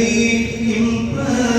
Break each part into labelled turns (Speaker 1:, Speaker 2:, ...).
Speaker 1: പരിശുദ്ധാത്മാവേ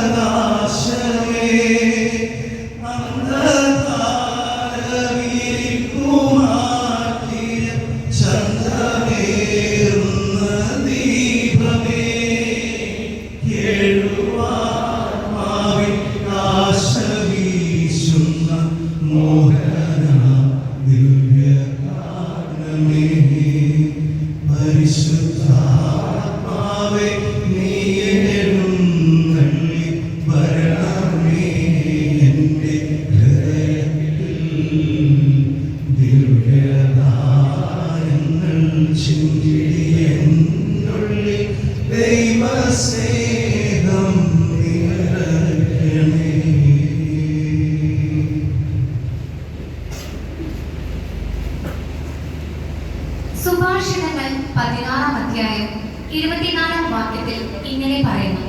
Speaker 2: ഇരുപത്തിനാലാം വാക്യത്തിൽ ഇങ്ങനെ പറയുന്നു.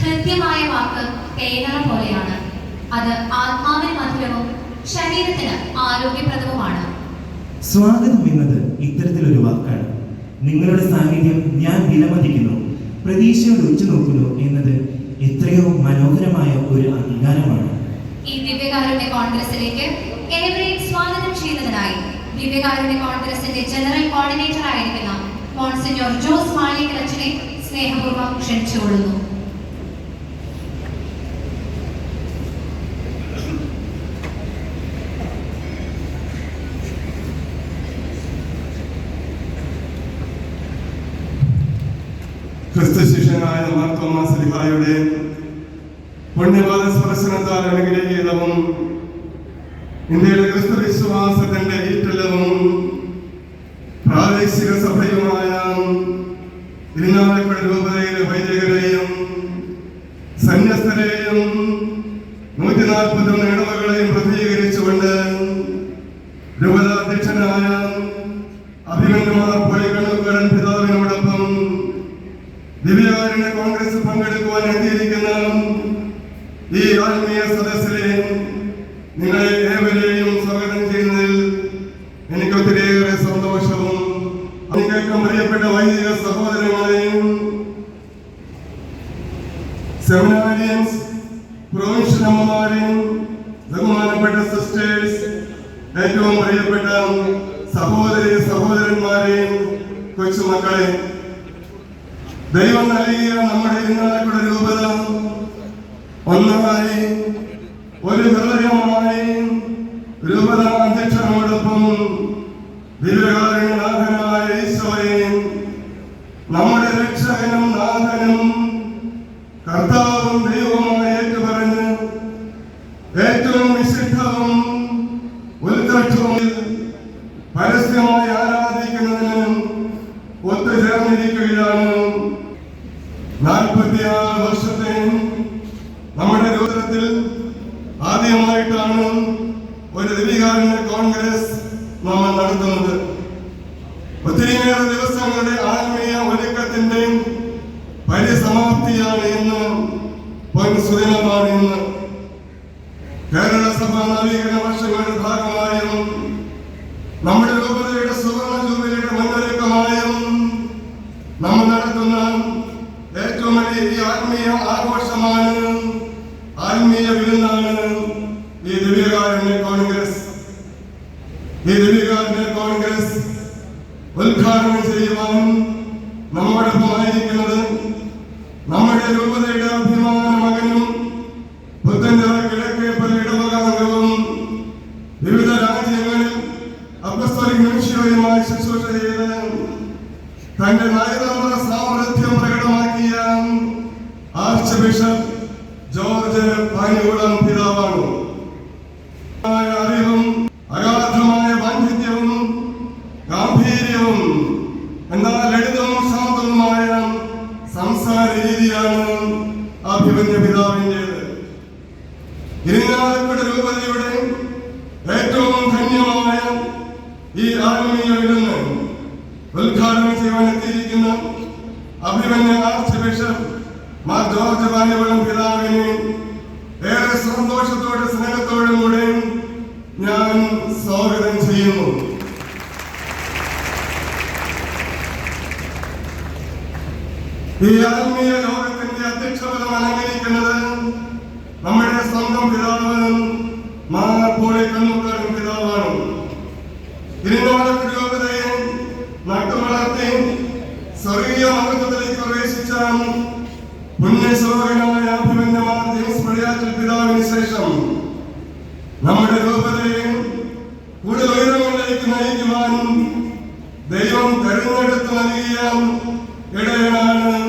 Speaker 2: ഹൃദ്യമായ വാക്ക് തേനറ പോലെയാണ്. അത് ആത്മാവിന് മധുരവും ശരീരത്തിന് ആരോഗ്യപ്രദവുമാണ്.
Speaker 3: സ്വാഗതം എന്നത് ഇത്തരത്തിലൊരു വാക്കാണ്. നിങ്ങളുടെ സാന്നിധ്യം ഞാൻ വിലമതിക്കുന്നു. പ്രതീക്ഷയോട് ഉറ്റുനോക്കുന്നു എന്നത് എത്രയോ മനോഹരമായ ഒരു അംഗീകാരമാണ്.
Speaker 2: ഈ ദിവ്യകാരുടെ കോൺഗ്രസിലേക്ക് ഏവരെയും സ്വാഗതം ചെയ്യുന്നതിനായി ദിവ്യകാരുടെ കോൺഗ്രസിന്റെ ജനറൽ കോർഡിനേറ്റർ ആയിരിക്കുന്ന മോൺസിഞ്ഞോർ ജോസ് മാളികൽ അച്ഛനെ സ്നേഹപൂർവം ക്ഷണിച്ചുകൊള്ളുന്നു
Speaker 4: ക്രിസ്തുശിഷ്യനായ മാർത്തോമാ ശ്രീഹായുടെ പുണ്യപാത സ്പർശനത്താൽ അനുഗ്രഹീതവും ഇന്ത്യയിലെ ക്രിസ്തു വിശ്വാസത്തിന്റെ ഈറ്റലവും പ്രാദേശിക സഭയുമായ ഇരിഞ്ഞാലക്കുട രൂപതയിലെ വൈദികരെയും സന്യസ്തരെയും നൂറ്റി നാൽപ്പത്തൊന്ന് ഇടവകളെയും പ്രതികരിച്ചുകൊണ്ട് രൂപതാധ്യക്ഷനായ അഭിമന്യമാർ പൊയ്കണ്ണുകരൻ പിതാവിനോടൊപ്പം ദിവ്യകാരുണ്യ കോൺഗ്രസ് പങ്കെടുക്കുവാൻ എത്തിയിരിക്കുന്ന ഈ ആത്മീയ സദസ്സിലെ നിങ്ങളെ ഏവരെയും സ്വാഗതം ചെയ്യുന്നതിൽ എനിക്ക് ഒത്തിരിയേറെ സന്തോഷവും നിങ്ങൾക്കും പ്രിയപ്പെട്ട വൈദിക സഹോദരങ്ങളെയും സെമിനാരിയൻസ് പ്രൊവിൻഷ്യൽ അമ്മമാരെയും ബഹുമാനപ്പെട്ട സിസ്റ്റേഴ്സ് ഏറ്റവും പ്രിയപ്പെട്ട സഹോദരി സഹോദരന്മാരെയും കൊച്ചുമക്കളെ ദൈവം നൽകിയ നമ്മുടെ ഇന്നാലക്കുട രൂപത ഒന്നായി ഒരു ഹൃദയമായി രൂപത അധ്യക്ഷനോടൊപ്പം ദിവ്യകാരുണ്യനാഥനായ ഈശോയെയും നമ്മുടെ രക്ഷകനും നാഥനും കർത്താവും ദൈവവുമായി ഏറ്റുപറഞ്ഞ് ഏറ്റവും വിശുദ്ധവും ഉത്കൃഷ്ടവും പരസ്യമായി ആരാധിക്കുന്നതിന് ഒത്തുചേർന്നിരിക്കുകയാണ്. നാൽപ്പത്തിയാറ് വർഷത്തെ നമ്മുടെ രൂപത്തിൽ ആദ്യമായിട്ടാണ് ഒരു ദിവികാരന്റെ കോൺഗ്രസ് നമ്മൾ നടത്തുന്നത്. ഒത്തിരിയേറെ ദിവസങ്ങളുടെ ആത്മീയ ഒരുക്കത്തിന്റെ പരിസമാപ്തിയാണ് ഇന്ന് ഇന്ന്. കേരള സഭ നവീകരണ വർഷങ്ങളുടെ ഭാഗമായും നമ്മുടെ രൂപതയുടെ സുവർണ ജൂബിലിയുടെ മുന്നൊരുക്കമായും നമ്മൾ നടത്തുന്ന ഏറ്റവും വലിയ ഈ ആത്മീയ ആഘോഷമാണ് ആത്മീയ വിരുന്നാണ് ഈ ദിവ്യകാരുണ്യ കോൺഗ്രസ് ദിവ്യകാരുണ്യ കോൺഗ്രസ് ഉദ്ഘാടനം ചെയ്യുവാനും നമ്മോടൊപ്പമായിരിക്കുന്നത് നമ്മുടെ രൂപതയുടെ അഭിമാന മകനും പുത്തൻചിറ കിഴക്കേ പല ഇടവകാംഗവും വിവിധ രാജ്യങ്ങളിൽ അപ്പസ്തോലിക് മിഷനുമായി ശുശ്രൂഷ ചെയ്ത് തന്റെ നയതന്ത്ര ഈ ആത്മീയ ലോകത്തിന്റെ അധ്യക്ഷപദം അലങ്കരിക്കുന്നത് നമ്മുടെ സ്വന്തം പിതാവനും മാപ്പോളെ കണ്ണുക്കാരും പിതാവാണ്. തിരുനോടെ പുരോഗതയെ സ്വർഗീയ മഹത്വത്തിലേക്ക് പ്രവേശിച്ച പുണ്യശോകനായ അഭിമന്യമാർ ജെയിംസ് പടിയാറ്റൽ പിതാവിന് ശേഷം നമ്മുടെ രൂപതയെ കൂടുതൽ ഉയരങ്ങളിലേക്ക് നയിക്കുവാൻ ദൈവം തെരഞ്ഞെടുത്ത് നൽകിയ ഇടയനാണ്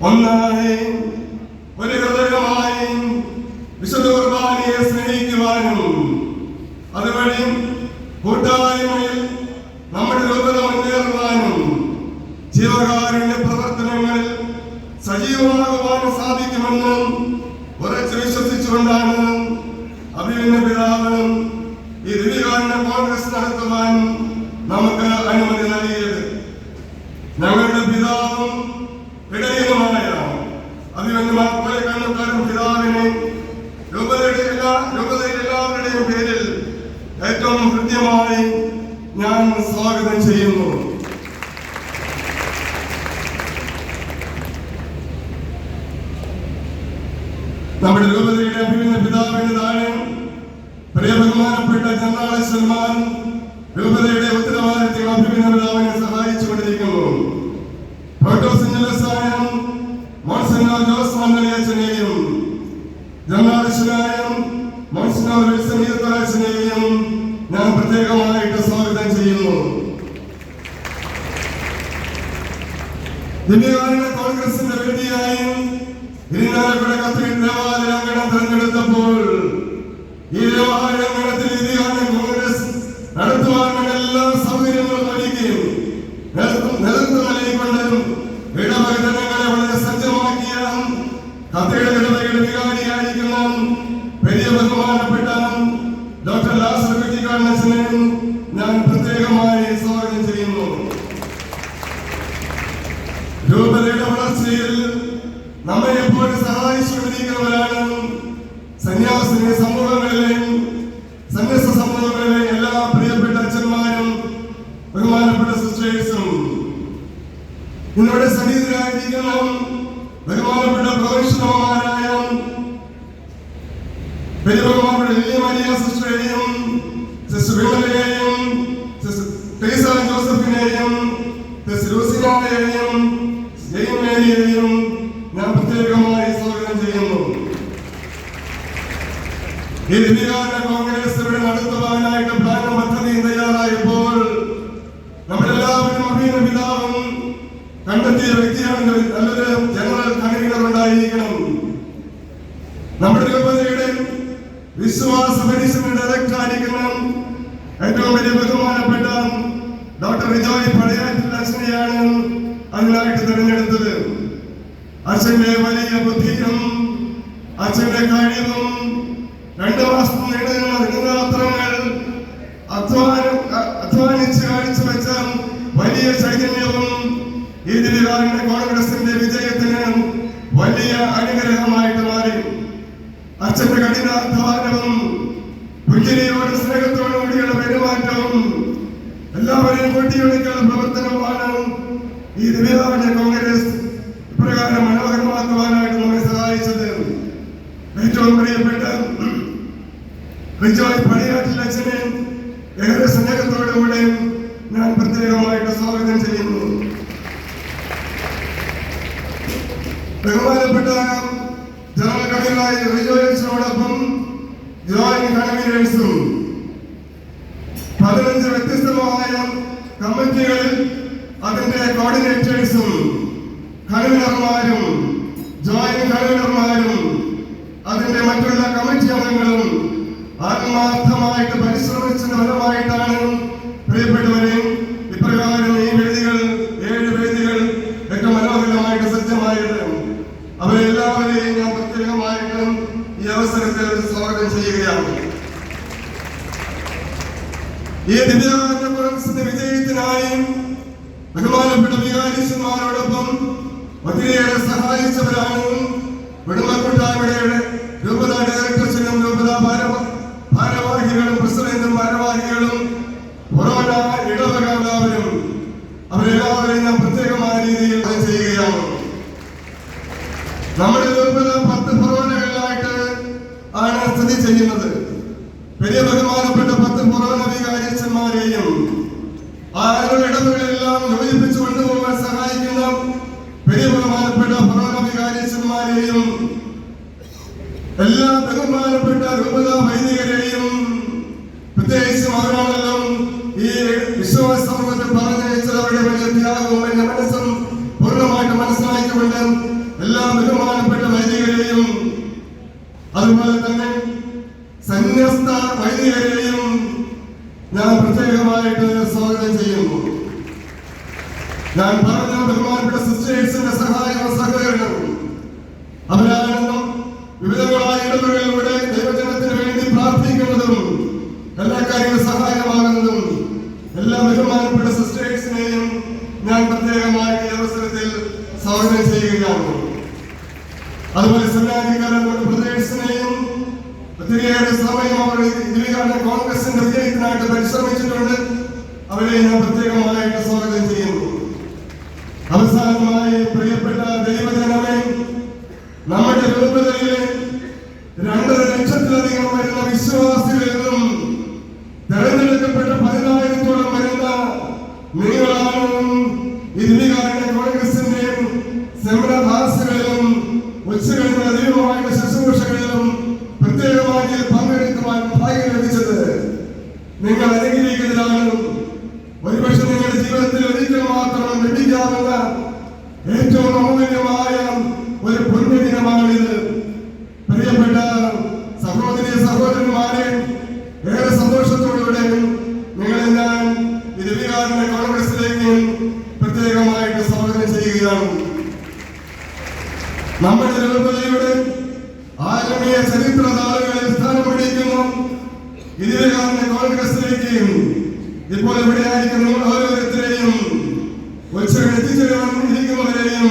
Speaker 4: ഒന്നായി ഒരു ഹൃദയമായി കൂട്ടായ്മയിൽ നമ്മുടെ രൂപത മുന്നേറുവാനും ജീവകാരുണ്യ പ്രവർത്തനങ്ങളിൽ സജീവമാകുവാനും സാധിക്കുമെന്ന് ഉറച്ചു വിശ്വസിച്ചുകൊണ്ടാണ് അഭിമന്യ ഈ ദിവ്യകാരുണ്യ കോൺഗ്രസ് നടത്തുവാൻ നമുക്ക് അനുമതി നൽകിയത് ഞങ്ങളുടെ പിതാവും ഇടയനുമായ അഭിമന്യമാർ പോലെ കണ്ണുകാരൻ പിതാവിനെ രൂപതയുടെ എല്ലാ രൂപതയിലെ എല്ലാവരുടെയും പേരിൽ ഏറ്റവും കൃത്യമായി ഞാൻ സ്വാഗതം ചെയ്യുന്നു. നമ്മുടെ രൂപതയുടെ അഭിമന്യ പിതാവിന്റെ താഴെ പ്രിയ ബഹുമാനപ്പെട്ട ചന്ദ്രാളേശ്വരന്മാർ രൂപതയുടെ ഉത്തരവാദിത്യം അഭിമന്യ പിതാവിനെ സഹായിച്ചുകൊണ്ടിരിക്കുന്നു. മോൺസിനോർ ജോസ് വിൽസൺ ഈർത്തരാജനെയും ഞാൻ പ്രത്യേകമായിട്ട് സ്വാഗതം ചെയ്യുന്നു. കോൺഗ്രസിന്റെ വേദിയായും ഇരിനാലക്കുട കത്തിൽ അംഗം തെരഞ്ഞെടുത്തപ്പോൾ ഞാൻ പ്രത്യേകമായി സ്വാഗതം ചെയ്യുന്നു. രൂപതയുടെ വളർച്ചയിൽ നമ്മെ എപ്പോഴും സഹായിച്ചുകൊണ്ടിരിക്കുന്നവരാണ് സന്യാസിനെ സമൂഹങ്ങളിലെയും ഈ ദിവ്യകാരണ കോൺഗ്രസ് ഇവിടെ നടത്തുവാനായിട്ട് പ്ലാനും പദ്ധതിയും തയ്യാറായപ്പോൾ നമ്മളെല്ലാവരും അഭിന പിതാവും കണ്ടെത്തിയ വ്യക്തിയാണ് നല്ലൊരു ജനറൽ കൺവീനർ ഉണ്ടായിരിക്കണം. നമ്മുടെ രൂപതയുടെ വിശ്വാസ പരിശ്രമ ഡയറക്ടർ ആയിരിക്കണം ഏറ്റവും വലിയ ബഹുമാനപ്പെട്ട ഡോക്ടർ റിജോയ് പടയാറ്റിൽ അച്ഛനെയാണ് അതിനായിട്ട് തിരഞ്ഞെടുത്തത്. അച്ഛന്റെ വലിയ ബുദ്ധിയും അച്ഛന്റെ കഴിവും രണ്ടു മാസം നീണ്ടുനിന്ന ദിനരാത്രങ്ങൾ അധ്വാനം അധ്വാനിച്ച് കാഴ്ചവെച്ച വലിയ ചൈതന്യവും ഈ കോൺഗ്രസിന്റെ വിജയത്തിന് വലിയ അനുഗ്രഹമായിട്ട് മാറി. അച്ഛന്റെ കഠിനാധ്വാനവും പുഞ്ചിരിയോടും കൂടിയുള്ള പെരുമാറ്റവും എല്ലാവരെയും കൊട്ടിയൊടുക്കുന്ന പ്രവർത്തനമാണ് ഈ ദിവ്യകാരന്റെ കോൺഗ്രസ് ഇപ്രകാരം മനോഹരമാക്കുവാനായിട്ട് നമ്മെ ഏറ്റവും പ്രിയപ്പെട്ട റിജോയ് പണിയാറ്റിൽ അച്ഛനെ ഏറെ സ്നേഹത്തോടുകൂടെ ഞാൻ പ്രത്യേകമായിട്ട് സ്വാഗതം ചെയ്യുന്നു. ബഹുമാനപ്പെട്ട ജനറൽ കൺവീനറായ റിജോയ് അച്ഛനോടൊപ്പം ജോയിന്റ് കൺവീനേഴ്സും പതിനഞ്ച് വ്യത്യസ്തമായ കമ്മിറ്റികളിൽ അതിന്റെ കോർഡിനേറ്റേഴ്സും കൺവീനർമാരും ജോയിന്റ് കൺവീനർമാരും അതിന്റെ മറ്റുള്ള കമ്മിറ്റി അംഗങ്ങളും ആത്മാർത്ഥമായിട്ട് പരിശ്രമിച്ചതിന്റെ ഫലമായിട്ടാണ് പ്രിയപ്പെട്ടവരെ ഇപ്രകാരം ഈ വേദികൾ ഏഴ് വേദികൾ ഏറ്റവും മനോഹരമായിട്ട് സജ്ജമായത് അവരെല്ലാവരെയും ഞാൻ പ്രത്യേകമായിട്ട് ഈ അവസരത്തിൽ സ്വാഗതം ചെയ്യുകയാണ്. ഈ കോൺഗ്രസിന്റെ വിജയത്തിനായി ബഹുമാനപ്പെട്ട വികാരിഷന്മാരോടൊപ്പം ഒത്തിരിയേറെ സഹായിച്ചവരാണ് കുടുംബ വികാരിച്ചന്മാരെയും എല്ലാ ബഹുമാനപ്പെട്ട രൂപത വൈദികരെയും പ്രത്യേകിച്ച് അവരാണല്ലോ ഈ വിശ്വാസ സമൂഹത്തിൽ പറഞ്ഞയച്ചവരുടെ വലിയ ത്യാഗവും വലിയ മനസ്സും പൂർണമായിട്ട് മനസ്സിലാക്കിക്കൊണ്ട് എല്ലാ ബഹുമാനപ്പെട്ട വൈദികരെയും അതുപോലെ തന്നെ സന്യസ്ത വൈദികരെയും ഞാൻ പ്രത്യേകമായിട്ട് സ്വാഗതം ചെയ്യുന്നു. ഞാൻ പറഞ്ഞ ബഹുമാനപ്പെട്ട സിസ്റ്റേഴ്സിന്റെ സഹകരണവും അവരാനന്ദം വിവിധങ്ങളായ ഇടപെടലിലൂടെ ദൈവജനത്തിന് വേണ്ടി പ്രാർത്ഥിക്കുന്നതും എല്ലാ കാര്യങ്ങളും സഹായമാകുന്നതും എല്ലാ ബഹുമാനപ്പെട്ട സിസ്റ്റേഴ്സിനെയും ഞാൻ പ്രത്യേകമായി ഈ അവസരത്തിൽ സ്വാഗതം ചെയ്യുകയാണ്. അതുപോലെ സന്നാധികാരങ്ങളുടെ പ്രദേശത്തിനെയും ഒത്തിരിയേറെ സമയം അവർ ഇതിലാണ് കോൺഗ്രസിന്റെ വിജയത്തിനായിട്ട് പരിശ്രമിച്ചിട്ടുണ്ട്. അവരെ ഞാൻ പ്രത്യേകമായിട്ട് സ്വാഗതം ചെയ്യുന്നു. അവസാനമായി പ്രിയപ്പെട്ട ദൈവജനമേ നമ്മുടെ രൂപതയിലെ രണ്ടര ലക്ഷത്തിലധികം വരുന്ന വിശ്വാസികളിൽ നിന്നും തെരഞ്ഞെടുക്കപ്പെട്ട പതിനായിരത്തോളം വരുന്ന നിങ്ങളാണ് ഇന്ത്യക്കാരുടെ കോൺഗ്രസിന്റെയും സെമിനാർഹാസുകളിലും ഉച്ചകഴിഞ്ഞ അധികമായിട്ട് ശുശ്രൂഷകളിലും പ്രത്യേകമായി പങ്കെടുക്കുവാൻ ഭാഗ്യം ലഭിച്ചത് നിങ്ങൾ അനുഗ്രഹിക്കുന്നതിനാണ് ഒരുപക്ഷെ നിങ്ങളുടെ ജീവിതത്തിൽ ഒരിക്കൽ മാത്രം ലഭിക്കാവുന്ന ഏറ്റവും അമൂല്യമായ ഒരു പുണ്യദിനമാണിത് പ്രിയപ്പെട്ട സഹോദരി സഹോദരന്മാരെ ഏറെ സന്തോഷത്തോടുകൂടെ നിങ്ങളെ ഞാൻ ഈ രവികാരന്റെ കോൺഗ്രസിലേക്ക് പ്രത്യേകമായിട്ട് സ്വാഗതം ചെയ്യുകയാണ് നമ്മുടെ രൂപതയുടെ ആത്മീയ ചരിത്ര താളുകളിൽ സ്ഥാനം പിടിക്കുന്ന ഇതിലെ കോൺഗ്രസിലേക്ക് ഇപ്പോൾ നിങ്ങൾ ഓരോരുത്തരെയും ഉച്ചകൾ എത്തിച്ചേരാൻ ഇരിക്കുന്നവരെയും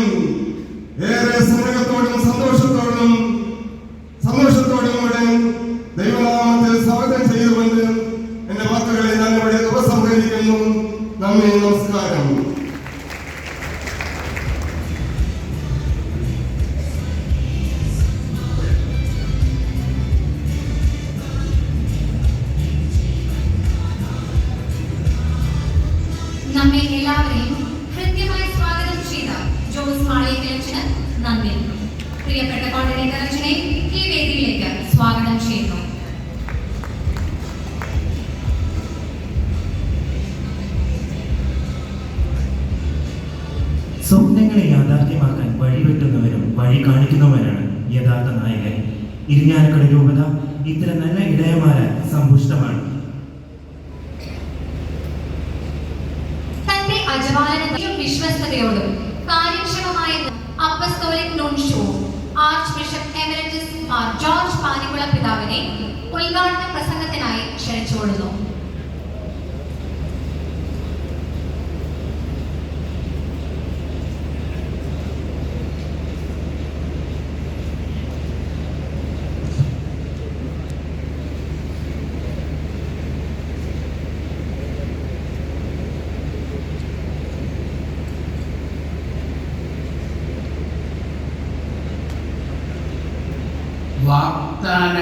Speaker 2: നമ്മെ എല്ലാവരെയും ഹൃദ്യമായി സ്വാഗതം ചെയ്ത ജോസ് മാളിയക്കലച്ചന് നന്ദി. പ്രിയപ്പെട്ട കോർഡിനേറ്റർ അച്ഛനെ ഈ വേദിയിലേക്ക് സ്വാഗതം ചെയ്യുന്നു.
Speaker 3: സ്വപ്നങ്ങളെ യാഥാർത്ഥ്യമാക്കാൻ വഴിവെട്ടുന്നവരും വഴി കാണിക്കുന്നവരാണ് യഥാർത്ഥ നായകൻ. ഇരിഞ്ഞാലക്കുട രൂപത ഇത്തരം നല്ല ഇടയന്മാരാൽ
Speaker 2: വിശ്വസ്തയോടും കാര്യക്ഷമമായ apostolic നോൺഷോ archbishop emeritus Mar George Panikula പിതാവിനെ ഉദ്ഘാടന പ്രസംഗത്തിനായി ക്ഷണിച്ചുകൊള്ളുന്നു.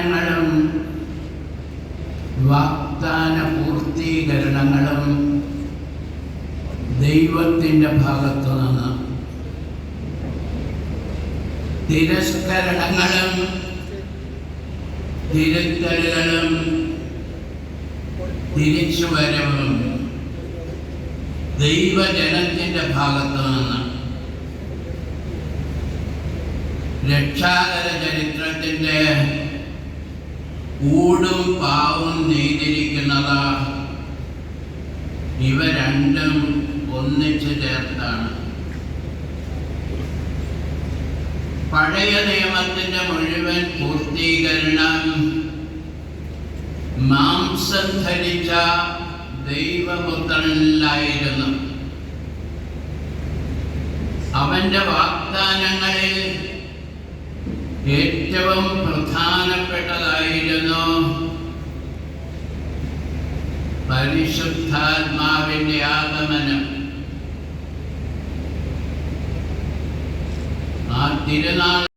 Speaker 5: വാഗ്ദാനങ്ങളും വാഗ്ദാന പൂർത്തീകരണങ്ങളും ദൈവത്തിന്റെ ഭാഗത്തു നിന്ന് തിരസ്കരണങ്ങളും തിരുത്തലുകളും തിരിച്ചുവരവും ദൈവജനത്തിന്റെ ഭാഗത്തു നിന്ന് രക്ഷാകര ചരിത്രത്തിന്റെ ഊടും പാവും നെയ്തിരിക്കുന്നത്. ഇവ രണ്ടും ഒന്നിച്ചു ചേർത്താണ്. പഴയ നിയമത്തിന്റെ മുഴുവൻ പൂർത്തീകരണം മാംസം ധരിച്ച ദൈവപുത്രനിലായിരുന്നു. അവന്റെ വാഗ്ദാനങ്ങളിൽ ഏറ്റവും പ്രധാനപ്പെട്ടതായിരുന്നു പരിശുദ്ധാത്മാവിന്റെ ആഗമനം. ആ തിരുനാൾ